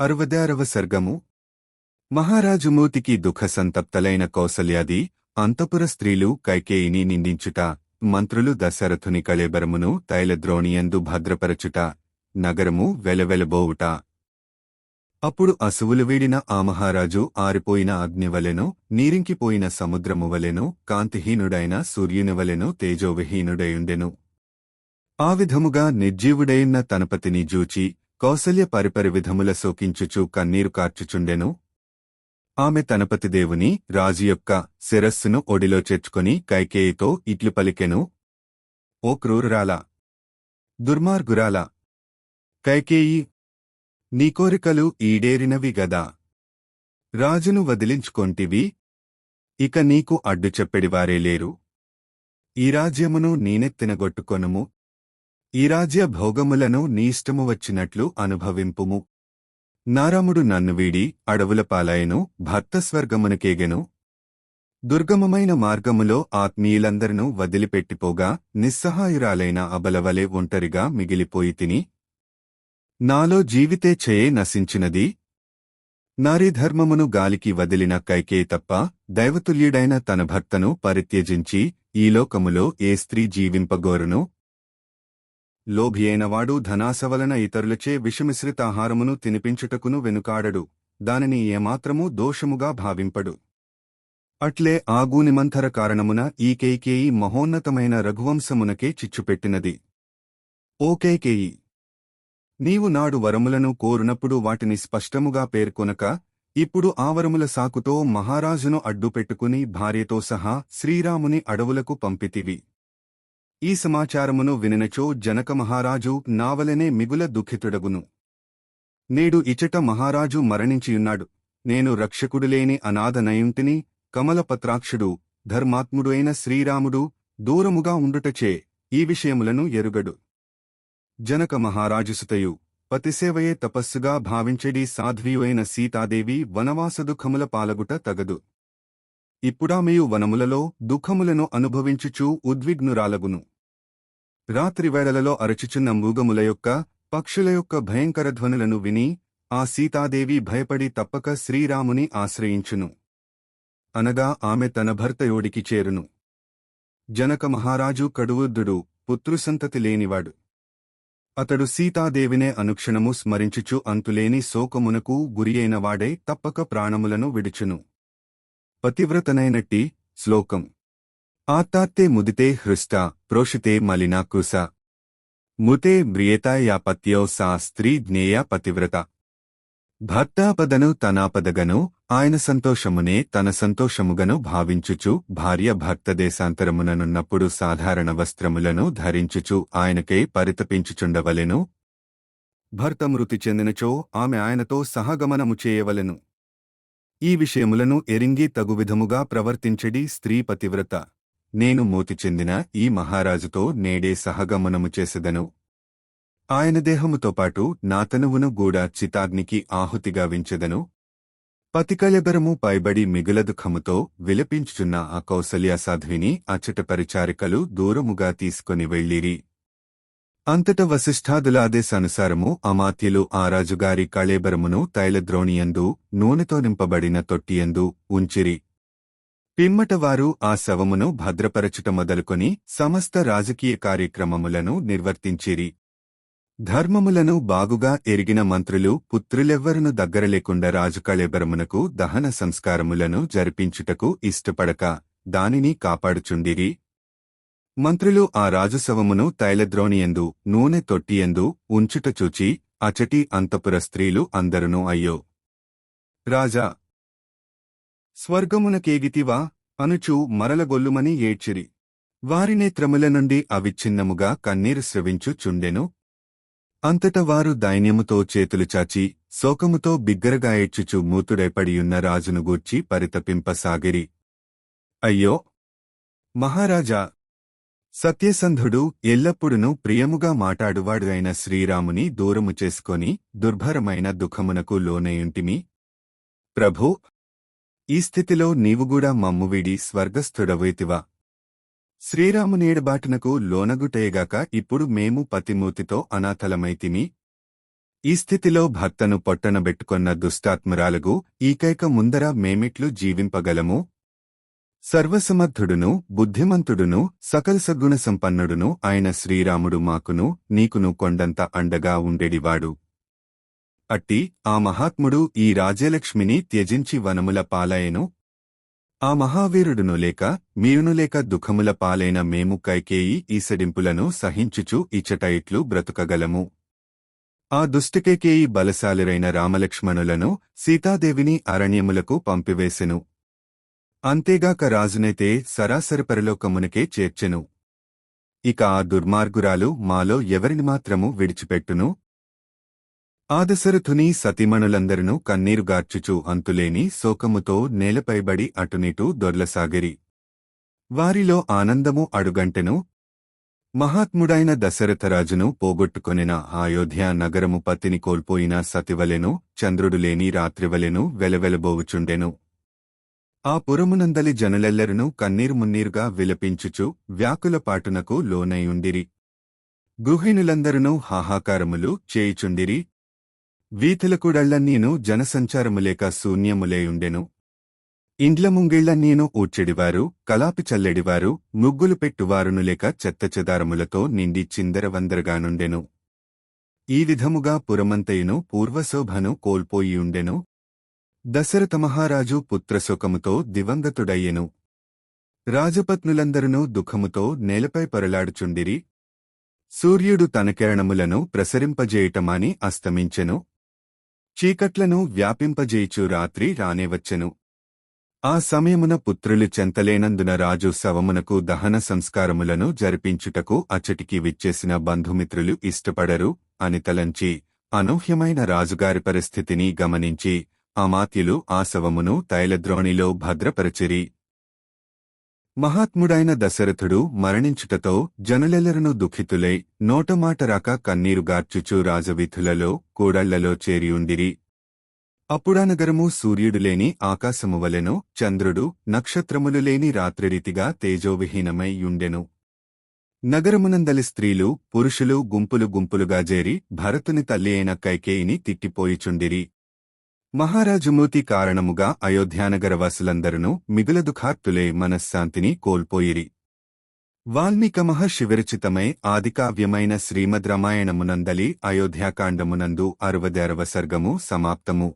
అరవదారవ సర్గము. మహారాజు మూతికి దుఃఖ సంతప్తలైన కౌసల్యాది అంతపుర స్త్రీలు కైకేయిని నిందించుట మంత్రులు దశరథుని కళేబరమును తైలద్రోణియందు భద్రపరచుట నగరము వెలవెలబోవుట. అప్పుడు అసువులు వీడిన ఆ మహారాజు ఆరిపోయిన అగ్నివలెను నీరింకిపోయిన సముద్రమువలెను కాంతిహీనుడైన సూర్యునివలెను తేజోవిహీనుడయుండెను. ఆ విధముగా నిర్జీవుడైన తనపతిని జూచి కౌసల్య పరిపరి విధముల శోకించుచు కన్నీరు కార్చుచుండెను. ఆమె తనపతిదేవుని రాజు యొక్క శిరస్సును ఒడిలో చేర్చుకొని కైకేయితో ఇట్లు పలికెను. ఓ క్రూరురాల! దుర్మార్గురాల! కైకేయి! నీ కోరికలు ఈడేరినవి గదా! రాజును వదిలించుకొంటివి. ఇక నీకు అడ్డు చెప్పెడివారే లేరు. ఈ రాజ్యమును నేనెత్తినగొట్టుకొనుము. ఈ రాజ్య భోగములను నీష్టము వచ్చినట్లు అనుభవింపుము. నారాముడు నన్ను వీడి అడవుల పాలాయను భర్త స్వర్గమునకేగెను దుర్గమమైన మార్గములో ఆత్మీయులందరను వదిలిపెట్టిపోగా నిస్సహాయురాలైన అబలవలే ఒంటరిగా మిగిలిపోయి తిని నాలో జీవితే చేయే నశించినది. నారీధర్మమును గాలికి వదిలిన కైకే తప్ప దైవతుల్యుడైన తన భర్తను పరిత్యజించి ఈ లోకములో ఏ స్త్రీ జీవింపగోరును లోభియైనవాడు ధనాసవలన ఇతరులచే విషమిశ్రిత ఆహారమును తినిపించుటకును వెనుకాడడు. దానిని ఏమాత్రమూ దోషముగా భావింపడు. అట్లే ఆగూనిమంథర కారణమున ఈ మహోన్నతమైన రఘువంశమునకే చిచ్చుపెట్టినది. ఓ నీవు నాడు వరములను కోరునప్పుడు వాటిని స్పష్టముగా పేర్కొనక ఇప్పుడు ఆ వరముల సాకుతో మహారాజును అడ్డుపెట్టుకుని భార్యతో సహా శ్రీరాముని అడవులకు పంపితివి. ఈ సమాచారమును వినినచో జనక మహారాజు నావలనే మిగుల దుఃఖితుడగును. నేడు ఇచట మహారాజు మరణించియున్నాడు. నేను రక్షకుడులేని అనాథనయుంటిని కమలపత్రాక్షుడు ధర్మాత్ముడు అయిన శ్రీరాముడు దూరముగా ఉండుటచే ఈ విషయములను ఎరుగడు. జనక మహారాజుసుతయు పతిసేవయే తపస్సుగా భావించెడి సాధ్వీయైన సీతాదేవి వనవాస దుఃఖముల పాలగుట తగదు ఇప్పుడామెయు వనములలో దుఃఖములను అనుభవించుచూ ఉద్విగ్నురాలగును. రాత్రివేళలలో అరచుచున్న మూగముల యొక్క పక్షుల యొక్క భయంకర ధ్వనులను విని ఆ సీతాదేవి భయపడి తప్పక శ్రీరాముని ఆశ్రయించును. అనగా ఆమె తన భర్తయోడికి చేరును. జనక మహారాజు కడువుద్దుడు పుత్రుసంతతి లేనివాడు. అతడు సీతాదేవినే అనుక్షణము స్మరించుచు అంతులేని శోకమునకు గురియైనవాడై తప్పక ప్రాణములను విడుచును. పతివ్రతనైనట్టి శ్లోకం. ఆత్తాత్తే ముదితే హృష్ట ప్రోషితే మలినా కుస. ముతే మ్రియేత సా స్త్రీ జ్ఞేయా పతివ్రత. భర్తాపదను తనాపదగను ఆయన సంతోషమునే తన సంతోషముగను భావించుచు భార్య భర్త దేశాంతరముననున్నప్పుడు సాధారణ వస్త్రములను ధరించుచు ఆయనకే పరితపించుచుండవలెను. భర్త మృతి చెందినచో ఆమె ఆయనతో సహగమనము చేయవలెను. ఈ విషయములను ఎరింగి తగువిధముగా ప్రవర్తించడి స్త్రీ పతివ్రత. నేను మోతి చెందిన ఈ మహారాజుతో నేడే సహగమనము చేసెదను. ఆయన దేహముతో పాటు నా తనువును గూడా చితాగ్నికి ఆహుతిగా వించెదను. పతికలెబరము పైబడి మిగుల దుఃఖముతో విలపించుచున్న ఆ కౌసల్య సాధ్విని అచ్చట పరిచారికలు దూరముగా తీసుకొని వెళ్ళిరి. అంతట వశిష్ఠాదులాదేశానుసారము అమాత్యులు ఆ రాజుగారి కళేబరమును తైలద్రోణియందు నూనెతో నింపబడిన తొట్టియందు ఉంచిరి. పిమ్మటవారు ఆ శవమును భద్రపరచుట మొదలుకొని సమస్త రాజకీయ కార్యక్రమములను నిర్వర్తించిరి. ధర్మములను బాగుగా ఎరిగిన మంత్రులు పుత్రులెవ్వరును దగ్గరలేకుండా రాజుకళేబరమునకు దహన సంస్కారములను జరిపించుటకు ఇష్టపడక దానిని కాపాడుచుండిరి. మంత్రులు ఆ రాజుశవమును తైలద్రోణియందు నూనె తొట్టియందు ఉంచుట చూచి అచటి అంతపుర స్త్రీలు అందరునూ అయ్యో రాజా స్వర్గమునకేగితివా అనుచు మరలగొల్లుమని ఏడ్చిరి. వారి నేత్రముల నుండి అవిచ్ఛిన్నముగా కన్నీరు స్రవించు చుండెను. అంతట వారు దైన్యముతో చేతులు చాచి శోకముతో బిగ్గరగా ఏడ్చుచు మూతుడైపడియున్న రాజును గూర్చి పరితపింపసాగిరి. అయ్యో! మహారాజా! సత్యసంధుడు ఎల్లప్పుడునూ ప్రియముగా మాటాడువాడు అయిన శ్రీరాముని దూరము చేసుకొని దుర్భరమైన దుఃఖమునకు లోనయుంటిమి. ప్రభూ! ఈ స్థితిలో నీవుగూడా మమ్మువిడి స్వర్గస్థుడవైతివా. శ్రీరామునేడబాటునకు లోనగుటయగాక ఇప్పుడు మేము పతిమూతితో అనాథలమైతిమి. ఈ స్థితిలో భర్తను పొట్టనబెట్టుకొన్న దుష్టాత్మరాలగు ఈకైక ముందర మేమిట్లు జీవింపగలము. సర్వసమర్థుడును బుద్ధిమంతుడును సకల సగుణ సంపన్నుడును ఆయన శ్రీరాముడు మాకును నీకును కొండంత అండగా ఉండేడివాడు. అట్టి ఆ మహాత్ముడు ఈ రాజ్యలక్ష్మిని త్యజించి వనముల పాలయను. ఆ మహావీరుడును లేక మీరును లేక దుఃఖముల పాలైన మేము కైకేయి ఈసడింపులను సహించుచు ఇచ్చట ఇట్లు బ్రతుకగలము. ఆ దుష్టికేకేయి బలశాలిరైన రామలక్ష్మణులను సీతాదేవిని అరణ్యములకు పంపివేసెను. అంతేగాక రాజునైతే సరాసరి పరలోకమునకే చేర్చెను. ఇక ఆ దుర్మార్గురాలు మాలో ఎవరిని మాత్రము విడిచిపెట్టును? ఆదశరథుని సతిమణులందరినూ కన్నీరుగార్చుచూ అంతులేని శోకముతో నేలపైబడి అటునిటూ దొర్లసాగిరి. వారిలో ఆనందము అడుగంటెను మహాత్ముడైన దశరథరాజును పోగొట్టుకొనిన అయోధ్య నగరము పత్తిని కోల్పోయిన సతివలెను చంద్రుడు లేని రాత్రివలెను వెలవెలబోవుచుండెను. ఆ పురమునందలి జనులెల్లరునూ కన్నీరు మున్నీరుగా విలపించుచు వ్యాకులపాటునకు లోనైయుండిరి. గృహిణులందరునూ హాహాకారములు చేయుచుండిరి వీధులకుడళ్ళన్నీను జనసంచారములేక శూన్యములేయుండెను. ఇండ్ల ముంగిళ్ళన్నీను ఊడ్చెడివారు కలాపి చల్లెడివారు ముగ్గులు పెట్టువారును లేక చెత్తచెదారములతో నిండి చిందరవందరగానుండెను ఈ విధముగా పురమంతయును పూర్వశోభను కోల్పోయియుండెను. దశరథ మహారాజు పుత్రశోకముతో దివంగతుడయ్యెను. రాజపత్నులందరునూ దుఃఖముతో నేలపై పొరలాడుచుండిరి. సూర్యుడు తన కిరణములను ప్రసరింపజేయటమాని అస్తమించెను. చీకట్లను వ్యాపింపజేయుచు రాత్రి రానేవచ్చెను. ఆ సమయమున పుత్రులు చెంతలేనందున రాజు శవమునకు దహన సంస్కారములను జరిపించుటకు అచ్చటికి విచ్చేసిన బంధుమిత్రులు ఇష్టపడరు అని తలంచి అనూహ్యమైన రాజుగారి పరిస్థితిని గమనించి అమాత్యులు ఆ శవమును తైలద్రోణిలో భద్రపరచిరి. మహాత్ముడైన దశరథుడు మరణించుటతో జనులెలరను దుఃఖితులై నోటమాట రాక కన్నీరుగార్చుచు రాజవీధులలో కూడళ్ళలో చేరియుండిరి. అప్పుడా నగరము సూర్యుడు లేని ఆకాశము వలెను చంద్రుడు నక్షత్రములు లేని రాత్రిరీతిగా తేజోవిహీనమై యుండెను నగరమునందలి స్త్రీలు పురుషులు గుంపులు గుంపులుగా చేరి భరతుని తల్లి అయిన కైకేయిని తిట్టిపోయిచుండిరి. మహారాజుమూతి కారణముగా అయోధ్యానగరవాసులందరూ మిగుల దుఃఖార్తులే మనశ్శాంతిని కోల్పోయిరి. వాల్మీక మహర్షివిరచితమై ఆదికావ్యమైన శ్రీమద్ రామాయణమునందలి అయోధ్యాకాండమునందు అరవదరవ సర్గము సమాప్తము.